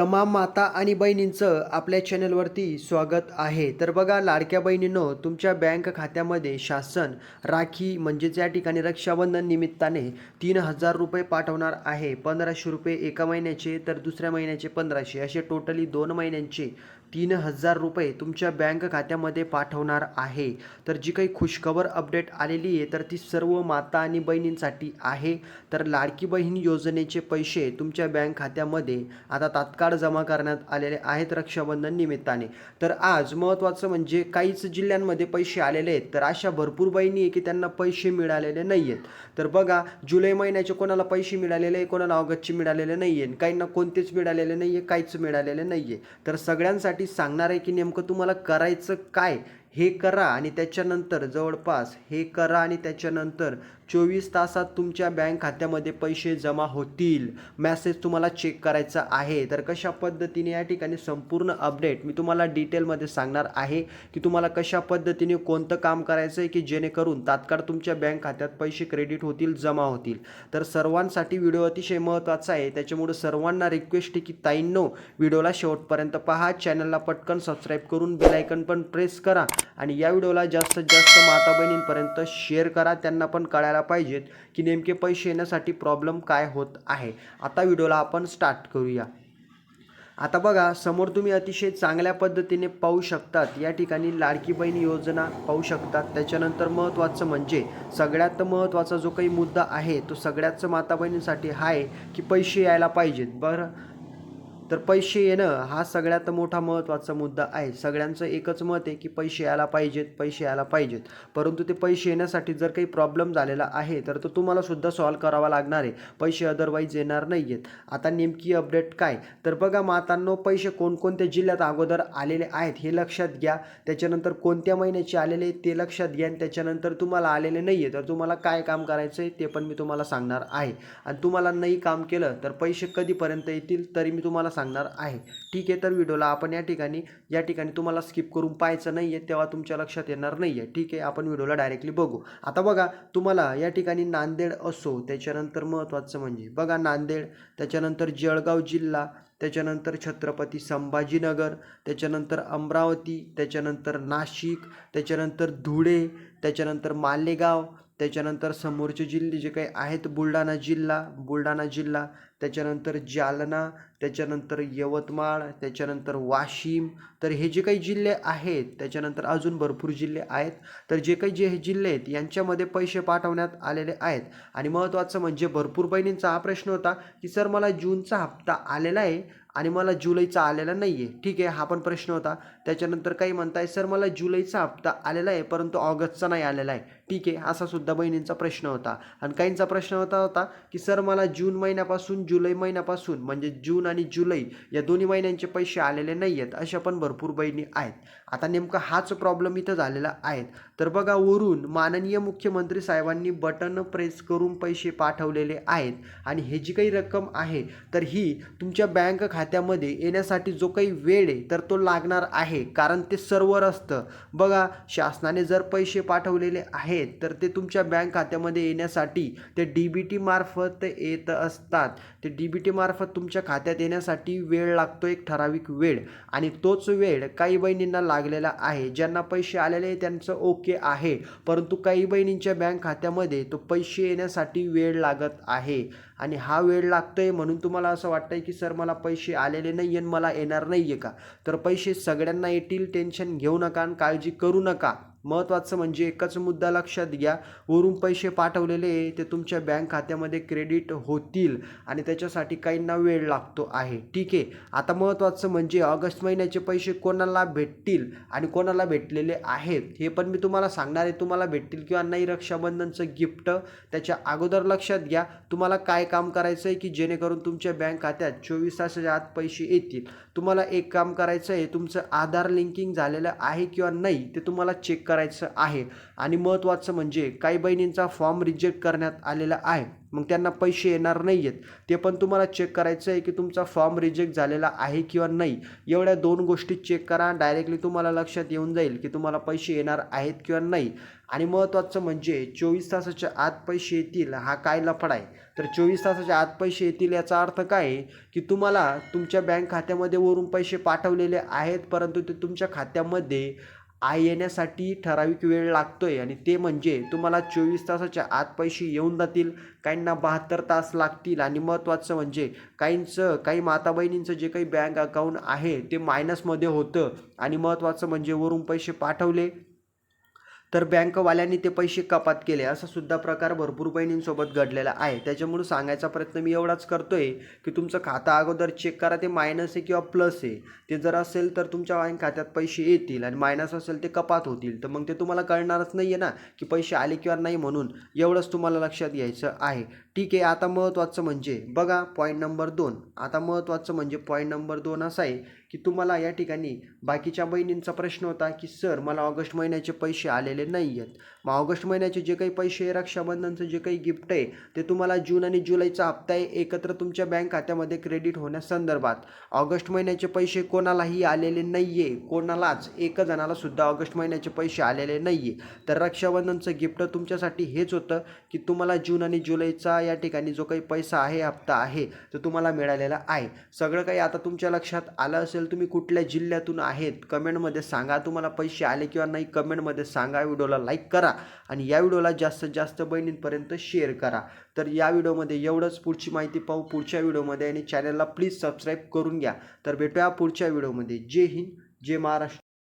तमाम माता आणि बहिणींचं आपल्या चॅनलवरती स्वागत आहे. तर बघा लाडक्या बहिणींनो तुमच्या बँक खात्यामध्ये शासन राखी म्हणजेच या ठिकाणी रक्षाबंधन निमित्ताने तीन हजार रुपये पाठवणार आहे. पंधराशे रुपये एका महिन्याचे तर दुसऱ्या महिन्याचे पंधराशे. असे टोटली दोन महिन्यांचे तीन हजार रुपये तुमच्या बँक खात्यामध्ये पाठवणार आहे. तर जी काही खुशखबर अपडेट आलेली आहे तर ती सर्व माता आणि बहिणींसाठी आहे. तर लाडकी बहीण योजनेचे पैसे तुमच्या बँक खात्यामध्ये आता तात्काळ जमा करण्यात आलेले आहेत रक्षाबंधन निमित्ताने. तर आज महत्त्वाचं म्हणजे काहीच जिल्ह्यांमध्ये पैसे आलेले आहेत तर अशा भरपूर बहिणी आहे की त्यांना पैसे मिळालेले नाही आहेत तर बघा जुलै महिन्याचे कोणाला पैसे मिळालेले आहे कोणाला ऑगस्टचे मिळालेले नाही आहे काहींना कोणतेच मिळालेले नाही आहे काहीच मिळालेले नाही आहे तर सगळ्यांसाठी सांगणार आहे की नेमकं तुम्हाला करायचं काय? हे करा आणि त्याच्यानंतर जवळपास हे करा आणि त्याच्यानंतर चोवीस तासात तुमच्या बँक खात्यामध्ये पैसे जमा होतील. मॅसेज तुम्हाला चेक करायचा आहे. तर कशा पद्धतीने या ठिकाणी संपूर्ण अपडेट मी तुम्हाला डिटेलमध्ये सांगणार आहे की तुम्हाला कशा पद्धतीने कोणतं काम करायचं आहे की जेणेकरून तात्काळ तुमच्या बँक खात्यात पैसे क्रेडिट होतील जमा होतील. तर सर्वांसाठी व्हिडिओ अतिशय महत्त्वाचा आहे. त्याच्यामुळे सर्वांना रिक्वेस्ट आहे की ताईंनो व्हिडिओला शेवटपर्यंत पहा. चॅनलला पटकन सबस्क्राईब करून बेलायकन पण प्रेस करा. आणि या व्हिडिओला जास्तीत जास्त माता बहिणींपर्यंत शेअर करा. त्यांना पण कळायला पाहिजेत की नेमके पैसे येण्यासाठी प्रॉब्लेम काय होत आहे. आता व्हिडिओला आपण स्टार्ट करूया. आता बघा समोर तुम्ही अतिशय चांगल्या पद्धतीने पाहू शकतात. या ठिकाणी लाडकी बहीण योजना पाहू शकतात. त्याच्यानंतर महत्त्वाचं म्हणजे सगळ्यात महत्त्वाचा जो काही मुद्दा आहे तो सगळ्याच माता बहिणींसाठी आहे की पैसे यायला पाहिजेत. बरं? तर पैसे येणं हा सगळ्यात मोठा महत्त्वाचा मुद्दा आहे. सगळ्यांचं एकच मत आहे की पैसे यायला पाहिजेत पैसे यायला पाहिजेत. परंतु ते पैसे येण्यासाठी जर काही प्रॉब्लेम झालेला आहे तर तो तुम्हाला सुद्धा सॉल्व करावा लागणार आहे. पैसे अदरवाईज येणार नाही आहेत आता नेमकी अपडेट काय? तर बघा मातांनो पैसे कोणकोणत्या जिल्ह्यात अगोदर आलेले आहेत हे लक्षात घ्या. त्याच्यानंतर कोणत्या महिन्याचे आलेले ते लक्षात घ्या. आणि त्याच्यानंतर तुम्हाला आलेले नाही आहे तर तुम्हाला काय काम करायचं आहे ते पण मी तुम्हाला सांगणार आहे. आणि तुम्हाला नाही काम केलं तर पैसे कधीपर्यंत येतील तरी मी तुम्हाला सांगणार आहे. ठीक आहे तर व्हिडिओला आपण या ठिकाणी या ठिकाणी तुम्हाला स्किप करून पाहायचं नाही आहे तेव्हा तुमच्या लक्षात येणार नाही आहे ठीक आहे आपण व्हिडिओला डायरेक्टली बघू. आता बघा तुम्हाला या ठिकाणी नांदेड असो त्याच्यानंतर महत्त्वाचं म्हणजे बघा नांदेड त्याच्यानंतर जळगाव जिल्हा त्याच्यानंतर छत्रपती संभाजीनगर त्याच्यानंतर अमरावती त्याच्यानंतर नाशिक त्याच्यानंतर धुळे त्याच्यानंतर मालेगाव त्याच्यानंतर समोरचे जिल्हे जे काही आहेत बुलढाणा जिल्हा बुलढाणा जिल्हा त्याच्यानंतर जालना त्याच्यानंतर यवतमाळ त्याच्यानंतर वाशिम तर हे जे काही जिल्हे आहेत त्याच्यानंतर अजून भरपूर जिल्हे आहेत. तर जे काही जे हे जिल्हे आहेत यांच्यामध्ये पैसे पाठवण्यात आलेले आहेत. आणि महत्त्वाचं म्हणजे भरपूर बहिणींचा हा प्रश्न होता की सर मला जूनचा हप्ता आलेला आहे आणि मला जुलैचा आलेला नाही आहे ठीक आहे हा पण प्रश्न होता. त्याच्यानंतर काही म्हणताय सर मला जुलैचा हप्ता आलेला आहे परंतु ऑगस्टचा नाही आलेला आहे. ठीक आहे असा सुद्धा बहिणींचा प्रश्न होता. आणि काहींचा प्रश्न होता होता की सर मला जून महिन्यापासून जुलै महिन्यापासून म्हणजे जून आणि जुलै या दोन्ही महिन्यांचे पैसे आलेले नाही आहेत अशा पण भरपूर बहिणी आहेत. आता नेमका हाच प्रॉब्लेम इथं झालेला आहे. तर बघा वरून माननीय मुख्यमंत्री साहेबांनी बटन प्रेस करून पैसे पाठवलेले आहेत. आणि हे जी काही रक्कम आहे तर ही तुमच्या बँक खात्यामध्ये येण्यासाठी जो काही वेळ आहे तर तो लागणार आहे. कारण ते सर्वर असतं. बघा शासनाने जर पैसे पाठवलेले आहेत तर ते तुमच्या बँक खात्यामध्ये येण्यासाठी ते डी बी टी मार्फत येत असतात. ते डी बी टी मार्फत तुमच्या खात्यात येण्यासाठी वेळ लागतो एक ठराविक वेळ. आणि तोच वेळ काही बहिणींना लागलेला आहे. ज्यांना पैसे आलेले आहे त्यांचं ओके आहे. परंतु काही बहिणींच्या बँक खात्यामध्ये तो पैसे येण्यासाठी वेळ लागत आहे. आणि हा वेळ लागतो आहे म्हणून तुम्हाला असं वाटतं आहे की सर मला पैसे आलेले नाही आणि मला येणार नाही आहे का? तर पैसे सगळ्यांना येतील टेन्शन घेऊ नका आणि काळजी करू नका. महत्त्वाचं म्हणजे एकच मुद्दा लक्षात घ्या. वरून पैसे पाठवलेले ते तुमच्या बँक खात्यामध्ये क्रेडिट होतील आणि त्याच्यासाठी काहींना वेळ लागतो आहे. ठीक आहे? आता महत्त्वाचं म्हणजे ऑगस्ट महिन्याचे पैसे कोणाला भेटतील आणि कोणाला भेटलेले आहेत हे पण मी तुम्हाला सांगणार आहे. तुम्हाला भेटतील किंवा नाही रक्षाबंधनचं गिफ्ट त्याच्या अगोदर लक्षात घ्या. तुम्हाला काय काम करायचं आहे की जेणेकरून तुमच्या बँक खात्यात चोवीस तासाच्या आत पैसे येतील? तुम्हाला एक काम करायचं आहे तुमचं आधार लिंकिंग झालेलं आहे किंवा नाही ते तुम्हाला चेक करायचं आहे. आणि महत्त्वाचं म्हणजे काही बहिणींचा फॉर्म रिजेक्ट करण्यात आलेला आहे. मग त्यांना पैसे येणार नाही आहेत ते पण तुम्हाला चेक करायचं आहे की तुमचा फॉर्म रिजेक्ट झालेला आहे किंवा नाही. एवढ्या दोन गोष्टी चेक करा. डायरेक्टली तुम्हाला लक्षात येऊन जाईल की तुम्हाला पैसे येणार आहेत किंवा नाही. आणि महत्त्वाचं म्हणजे चोवीस तासाच्या आत पैसे येतील हा काय लफडा आहे? तर चोवीस तासाच्या आत पैसे येतील याचा अर्थ काय आहे? की तुम्हाला तुमच्या बँक खात्यामध्ये वरून पैसे पाठवलेले आहेत परंतु ते तुमच्या खात्यामध्ये आय येण्यासाठी ठराविक वेळ लागतो आहे आणि ते म्हणजे तुम्हाला चोवीस तासाच्या आत पैसे येऊन जातील. काहींना बहात्तर तास लागतील आणि महत्त्वाचं म्हणजे काहींचं काही माता बहिणींचं जे काही बँक अकाउंट आहे ते मायनसमध्ये होतं. आणि महत्त्वाचं म्हणजे वरून पैसे पाठवले. तर बँकवाल्यांनी ते पैसे कपात केले असा सुद्धा प्रकार भरपूर बहिणींसोबत घडलेला आहे. त्याच्यामुळे सांगायचा प्रयत्न मी एवढाच करतो आहे की तुमचं खातं अगोदर चेक करा ते मायनस आहे किंवा प्लस आहे. ते जर असेल तर तुमच्या बँक खात्यात पैसे येतील आणि मायनस असेल ते कपात होतील. तर मग ते तुम्हाला कळणारच नाही आहे ना की पैसे आले किंवा नाही म्हणून. एवढंच तुम्हाला लक्षात घ्यायचं आहे. ठीक आहे आता महत्त्वाचं म्हणजे बघा पॉईंट नंबर दोन. आता महत्त्वाचं म्हणजे पॉईंट नंबर दोन असा आहे की तुम्हाला या ठिकाणी बाकीच्या बहिणींचा प्रश्न होता की सर मला ऑगस्ट महिन्याचे पैसे आलेले नाही आहेत मग ऑगस्ट महिन्याचे जे काही पैसे आहे रक्षाबंधनचं जे काही गिफ्ट आहे ते तुम्हाला जून आणि जुलैचा हप्ता आहे एकत्र तुमच्या बँक खात्यामध्ये क्रेडिट होण्यासंदर्भात ऑगस्ट महिन्याचे पैसे कोणालाही आलेले नाही आहे कोणालाच एका जणाला सुद्धा ऑगस्ट महिन्याचे पैसे आलेले नाही आहे तर रक्षाबंधनचं गिफ्ट तुमच्यासाठी हेच होतं की तुम्हाला जून आणि जुलैचा या ठिकाणी जो काही पैसा आहे हप्ता आहे तो तुम्हाला मिळालेला आहे. सगळं काही आता तुमच्या लक्षात आलं असेल तुम्ही कुठल्या जिल्ह्यातून आहेत कमेंटमध्ये सांगा. तुम्हाला पैसे आले किंवा नाही कमेंटमध्ये सांगा. व्हिडिओला लाईक करा आणि या व्हिडिओला जास्तीत जास्त बहिणींपर्यंत शेअर करा. तर या व्हिडिओमध्ये एवढंच पुढची माहिती पाहू पुढच्या व्हिडिओमध्ये आणि चॅनलला प्लीज सबस्क्राईब करून घ्या. तर भेटूया पुढच्या व्हिडिओमध्ये. जय हिंद जय महाराष्ट्र.